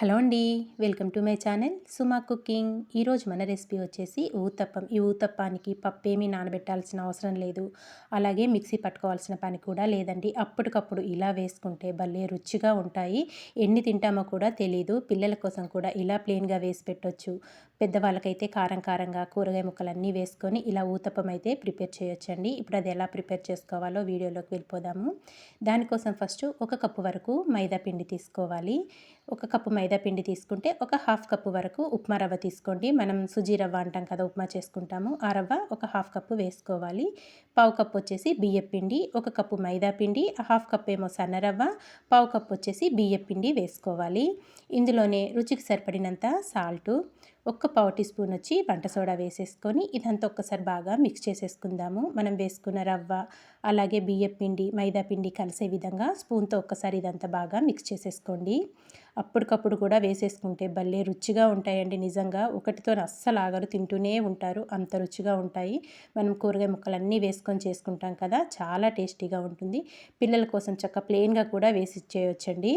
Hello అండి welcome to my channel Suma cooking. ఈరోజు మన రెసిపీ వచ్చేసి ఊతప్పం. ఈ ఊతప్పానికి పప్పు ఏమీ నానబెట్టాల్సిన అవసరం లేదు. అలాగే మిక్సీ పట్టుకోవాల్సిన పని కూడా లేదండి. అప్పటికప్పుడు ఇలా వేసుకుంటే భలే రుచిగా ఉంటాయి. ఎన్ని తింటామో కూడా తెలియదు పిల్లల కోసం కూడా ఇలా ప్లెయిన్గా వేసి పెట్టొచ్చు. పెద్దవాళ్ళకైతే కారం కారంగా కూరగాయ ముక్కలన్నీ వేసుకొని ఇలా ఊతప్పం అయితే ప్రిపేర్ చేయొచ్చండి. ఇప్పుడు అది ఎలా ప్రిపేర్ చేసుకోవాలో వీడియోలోకి వెళ్ళిపోదాము. దానికోసం ఫస్ట్ ఒక కప్పు వరకు మైదా పిండి తీసుకోవాలి. ఒక కప్పు మైదా మైదా పిండి తీసుకుంటే ఒక హాఫ్ కప్పు వరకు ఉప్మా రవ్వ తీసుకోండి. మనం సుజీ రవ్వ అంటాం కదా ఉప్మా చేసుకుంటాము. ఆ రవ్వ ఒక హాఫ్ కప్పు వేసుకోవాలి. పావు కప్పు వచ్చేసి బియ్య పిండి ఒక కప్పు మైదా పిండి హాఫ్ కప్ ఏమో సన్న రవ్వ పావు కప్పు వచ్చేసి బియ్య పిండి వేసుకోవాలి. ఇందులోనే రుచికి సరిపడినంత సాల్టు ఒక్క పావు టీ స్పూన్ వచ్చి వంట సోడా వేసేసుకొని ఇదంతా ఒక్కసారి బాగా మిక్స్ చేసేసుకుందాము. మనం వేసుకున్న రవ్వ అలాగే బియ్యం పిండి మైదా పిండి కలిసే విధంగా స్పూన్తో ఒక్కసారి ఇదంతా బాగా మిక్స్ చేసేసుకోండి. అప్పటికప్పుడు కూడా వేసేసుకుంటే భలే రుచిగా ఉంటాయండి. నిజంగా ఒకటితో అస్సలు ఆగరు తింటూనే ఉంటారు. అంత రుచిగా ఉంటాయి. మనం కూరగాయ ముక్కలన్నీ వేసుకొని చేసుకుంటాం కదా చాలా టేస్టీగా ఉంటుంది. పిల్లల కోసం చక్క ప్లెయిన్గా కూడా వేసి చేయొచ్చండి.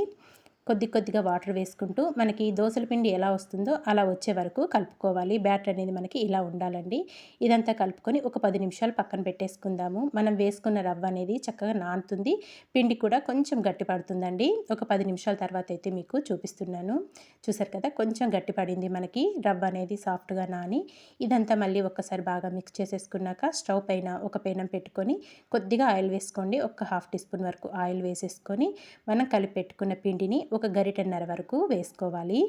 కొద్ది కొద్దిగా వాటర్ వేసుకుంటూ మనకి దోశల పిండి ఎలా వస్తుందో అలా వచ్చే వరకు కలుపుకోవాలి. బ్యాటర్ అనేది మనకి ఇలా ఉండాలండి. ఇదంతా కలుపుకొని ఒక పది నిమిషాలు పక్కన పెట్టేసుకుందాము. మనం వేసుకున్న రవ్వ అనేది చక్కగా నానుతుంది. పిండి కూడా కొంచెం గట్టి పడుతుందండి. ఒక పది నిమిషాల తర్వాత అయితే మీకు చూపిస్తున్నాను. చూసారు కదా కొంచెం గట్టి పడింది మనకి రవ్వ అనేది సాఫ్ట్గా నాని. ఇదంతా మళ్ళీ ఒక్కసారి బాగా మిక్స్ చేసేసుకున్నాక స్టవ్ పైన ఒక పేనం పెట్టుకొని కొద్దిగా ఆయిల్ వేసుకోండి. ఒక హాఫ్ టీ స్పూన్ వరకు ఆయిల్ వేసేసుకొని మనం కలిపి పెట్టుకున్న పిండిని ఒక గరిటెన్నర వరకు వేసుకోవాలి.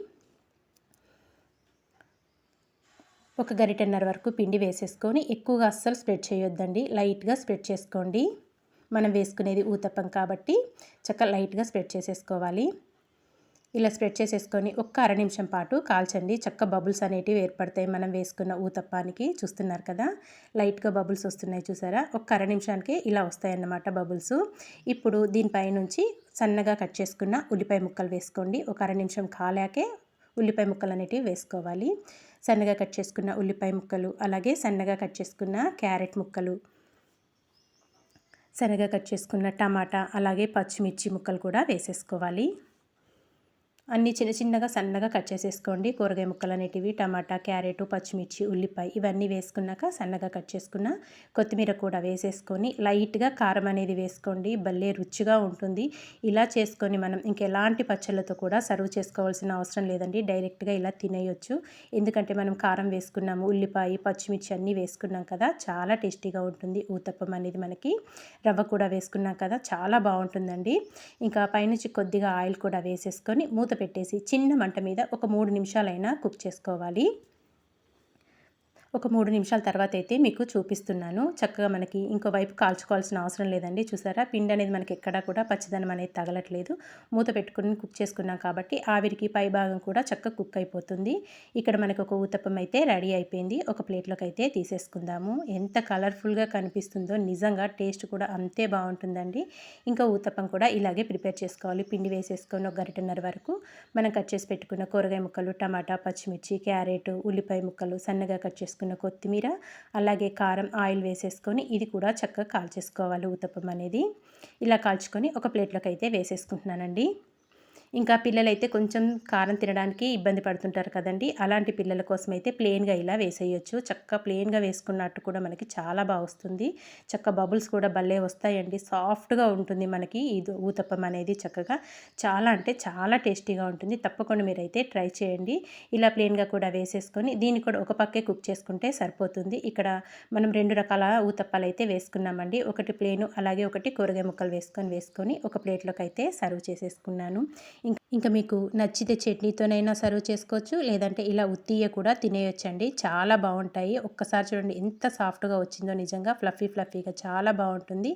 ఒక గరిటెన్నర వరకు పిండి వేసేసుకొని ఎక్కువగా అస్సలు స్ప్రెడ్ చేయొద్దండి. లైట్గా స్ప్రెడ్ చేసుకోండి. మనం వేసుకునేది ఊతప్పం కాబట్టి చక్కగా లైట్గా స్ప్రెడ్ చేసేసుకోవాలి. ఇలా స్ప్రెడ్ చేసేసుకొని ఒక్క అర నిమిషం పాటు కాల్చండి. చక్క బబుల్స్ అనేటివి ఏర్పడతాయి మనం వేసుకున్న ఊతప్పానికి. చూస్తున్నారు కదా? లైట్గా బబుల్స్ వస్తున్నాయి చూసారా? ఒక్క అర నిమిషానికి ఇలా వస్తాయన్నమాట బబుల్స్. ఇప్పుడు దీనిపై నుంచి సన్నగా కట్ చేసుకున్న ఉల్లిపాయ ముక్కలు వేసుకోండి. ఒక అర నిమిషం కాలాకే ఉల్లిపాయ ముక్కలు అనేటివి వేసుకోవాలి. సన్నగా కట్ చేసుకున్న ఉల్లిపాయ ముక్కలు అలాగే సన్నగా కట్ చేసుకున్న క్యారెట్ ముక్కలు సన్నగా కట్ చేసుకున్న టమాటా అలాగే పచ్చిమిర్చి ముక్కలు కూడా వేసేసుకోవాలి. అన్నీ చిన్న చిన్నగా సన్నగా కట్ చేసేసుకోండి. కూరగాయ ముక్కలు అనేటివి టమాటా క్యారెట్ పచ్చిమిర్చి ఉల్లిపాయ ఇవన్నీ వేసుకున్నాక సన్నగా కట్ చేసుకున్న కొత్తిమీర కూడా వేసేసుకొని లైట్గా కారం అనేది వేసుకోండి. భలే రుచిగా ఉంటుంది. ఇలా చేసుకొని మనం ఇంకెలాంటి పచ్చళ్ళతో కూడా సర్వ్ చేసుకోవాల్సిన అవసరం లేదండి. డైరెక్ట్గా ఇలా తినేయొచ్చు. ఎందుకంటే మనం కారం వేసుకున్నాము ఉల్లిపాయ పచ్చిమిర్చి అన్నీ వేసుకున్నాం కదా చాలా టేస్టీగా ఉంటుంది. ఊతప్పం అనేది మనకి రవ్వ కూడా వేసుకున్నాం కదా చాలా బాగుంటుందండి. ఇంకా పైనుంచి కొద్దిగా ఆయిల్ కూడా వేసేసుకొని మూత పెట్టేసి చిన్న మంట మీద ఒక మూడు నిమిషాలైనా కుక్ చేసుకోవాలి. ఒక మూడు నిమిషాల తర్వాత అయితే మీకు చూపిస్తున్నాను. చక్కగా మనకి ఇంకో వైపు కాల్చుకోవాల్సిన అవసరం లేదండి. చూసారా? పిండి అనేది మనకి ఎక్కడా కూడా పచ్చిదనం అనేది తగలట్లేదు. మూత పెట్టుకుని కుక్ చేసుకున్నాం కాబట్టి ఆవిరికి పై భాగం కూడా చక్కగా కుక్ అయిపోతుంది. ఇక్కడ మనకు ఒక ఊతప్పం అయితే రెడీ అయిపోయింది. ఒక ప్లేట్లోకి అయితే తీసేసుకుందాము. ఎంత కలర్ఫుల్గా కనిపిస్తుందో నిజంగా టేస్ట్ కూడా అంతే బాగుంటుందండి. ఇంకా ఊతప్పం కూడా ఇలాగే ప్రిపేర్ చేసుకోవాలి. పిండి వేసేసుకొని ఒక గరిటన్నర వరకు మనం కట్ చేసి పెట్టుకున్న కూరగాయ ముక్కలు టమాటా పచ్చిమిర్చి క్యారెట్ ఉల్లిపాయ ముక్కలు సన్నగా కట్ చేసుకుని వేసుకున్న కొత్తిమీర అలాగే కారం ఆయిల్ వేసేసుకొని ఇది కూడా చక్కగా కాల్చేసుకోవాలి. ఉతప్పం అనేది ఇలా కాల్చుకొని ఒక ప్లేట్లోకి అయితే వేసేసుకుంటున్నానండి. ఇంకా పిల్లలైతే కొంచెం కారం తినడానికి ఇబ్బంది పడుతుంటారు కదండి. అలాంటి పిల్లల కోసం అయితే ప్లెయిన్గా ఇలా వేసేయచ్చు. చక్క ప్లెయిన్గా వేసుకున్నట్టు కూడా మనకి చాలా బాగా వస్తుంది. చక్క బబుల్స్ కూడా భలే వస్తాయండి. సాఫ్ట్గా ఉంటుంది మనకి ఇది ఊతప్పం అనేది చక్కగా. చాలా అంటే చాలా టేస్టీగా ఉంటుంది. తప్పకుండా మీరైతే ట్రై చేయండి. ఇలా ప్లెయిన్గా కూడా వేసేసుకొని దీన్ని కూడా ఒక పక్కే కుక్ చేసుకుంటే సరిపోతుంది. ఇక్కడ మనం రెండు రకాల ఊతప్పాలు అయితే వేసుకున్నామండి. ఒకటి ప్లేను అలాగే ఒకటి కూరగాయ ముక్కలు వేసుకొని వేసుకొని ఒక ప్లేట్లోకి అయితే సర్వ్ చేసేసుకున్నాను. ఇంకా ఇంకా మీకు నచ్చితే చట్నీతోనైనా సర్వ్ చేసుకోవచ్చు లేదంటే ఇలా ఉత్తియ కూడా తినేయొచ్చండి. చాలా బాగుంటాయి. ఒక్కసారి చూడండి ఎంత సాఫ్ట్గా వచ్చిందో నిజంగా. ఫ్లఫీ ఫ్లఫీగా చాలా బాగుంటుంది.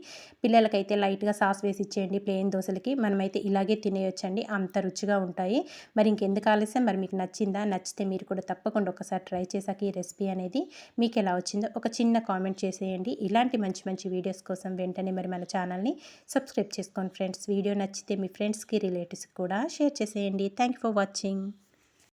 పిల్లలకైతే లైట్గా సాస్ వేసి ఇచ్చేయండి ప్లెయిన్ దోశలకి. మనమైతే ఇలాగే తినేయొచ్చండి. అంత రుచిగా ఉంటాయి. మరి ఇంకెందుకు ఆలస్యం? మరి మీకు నచ్చిందా? నచ్చితే మీరు కూడా తప్పకుండా ఒకసారి ట్రై చేశాక ఈ రెసిపీ అనేది మీకు ఎలా వచ్చిందో ఒక చిన్న కామెంట్ చేసేయండి. ఇలాంటి మంచి మంచి వీడియోస్ కోసం వెంటనే మరి మన ఛానల్ని సబ్స్క్రైబ్ చేసుకోండి ఫ్రెండ్స్. వీడియో నచ్చితే మీ ఫ్రెండ్స్కి రిలేటివ్స్కి కూడా షేర్ చేసేయండి. Thank for watching.